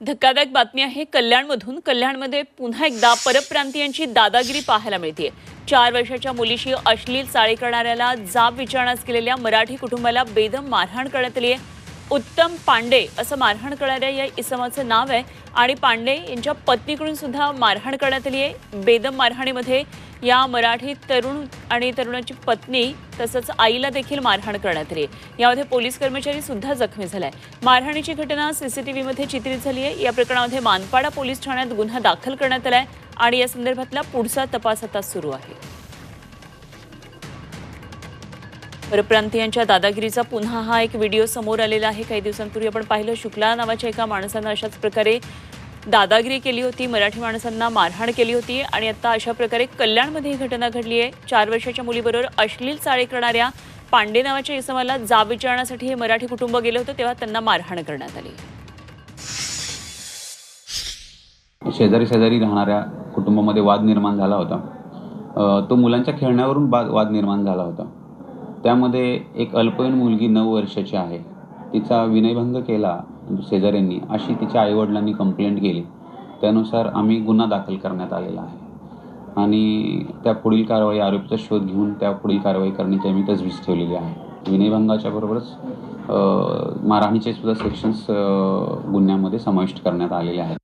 धक्कादायक बातमी आहे कल्याणमधून. कल्याणमध्ये पुन्हा एकदा परप्रांतीयांची दादागिरी पाहायला मिळते चार वर्षाच्या मुलीशी अश्लील चाळी करणाऱ्याला जाब विचारण्यास केलेल्या मराठी कुटुंबाला बेदम मारहाण करण्यात आली आहे उत्तम पांडे असं मारहाण करणाऱ्या या इसमाचं नाव आहे. आणि पांडे यांच्या पत्नीकडून सुद्धा मारहाण करण्यात आली आहे. बेदम मारहाणीमध्ये या मराठी तरुण आणि तरुणाची पत्नी तसंच आईला देखील मारहाण करण्यात आली आहे. यामध्ये पोलीस कर्मचारी सुद्धा जखमी झालाय. मारहाणीची घटना सीसीटीव्हीमध्ये चित्रित झाली आहे. या प्रकरणामध्ये मानपाडा पोलीस ठाण्यात गुन्हा दाखल करण्यात आलाय. आणि या संदर्भातला पुढचा तपास आता सुरू आहे. परप्रांतीयांच्या दादागिरीचा पुन्हा हा एक व्हिडिओ समोर आलेला आहे. काही दिवसांपूर्वी आपण पाहिलं शुक्ला नावाच्या एका माणसानं अशाच प्रकारे दादागिरी केली होती मराठी माणसांना मारहाण केली होती आणि आता अशा प्रकारे कल्याणमध्ये ही घटना घडली आहे. चार वर्षाच्या मुलीबरोबर अश्लील चाळे करणाऱ्या पांडे नावाच्या इसमाला जाब विचारण्यासाठी हे मराठी कुटुंब गेलं होतं तेव्हा त्यांना मारहाण करण्यात आली. शेजारी शेजारी राहणाऱ्या कुटुंबामध्ये वाद निर्माण झाला होता. तो मुलांच्या खेळण्यावरून वाद वाद निर्माण झाला होता. त्यामध्ये एक अल्पवयीन मुलगी नऊ वर्षाची आहे. तिचा विनयभंग केला शेजाऱ्यांनी. अशी तिच्या आईवडिलांनी कंप्लेंट केली. त्यानुसार आम्ही गुन्हा दाखल करण्यात आलेला आहे. आणि त्या पुढील कारवाई आरोपीचा शोध घेऊन त्या पुढील कारवाई करण्याची आम्ही तजवीज ठेवलेली आहे. विनयभंगाच्या बरोबरच मारहाणीचे सुद्धा सेक्शन्स गुन्ह्यामध्ये समाविष्ट करण्यात आलेले आहेत.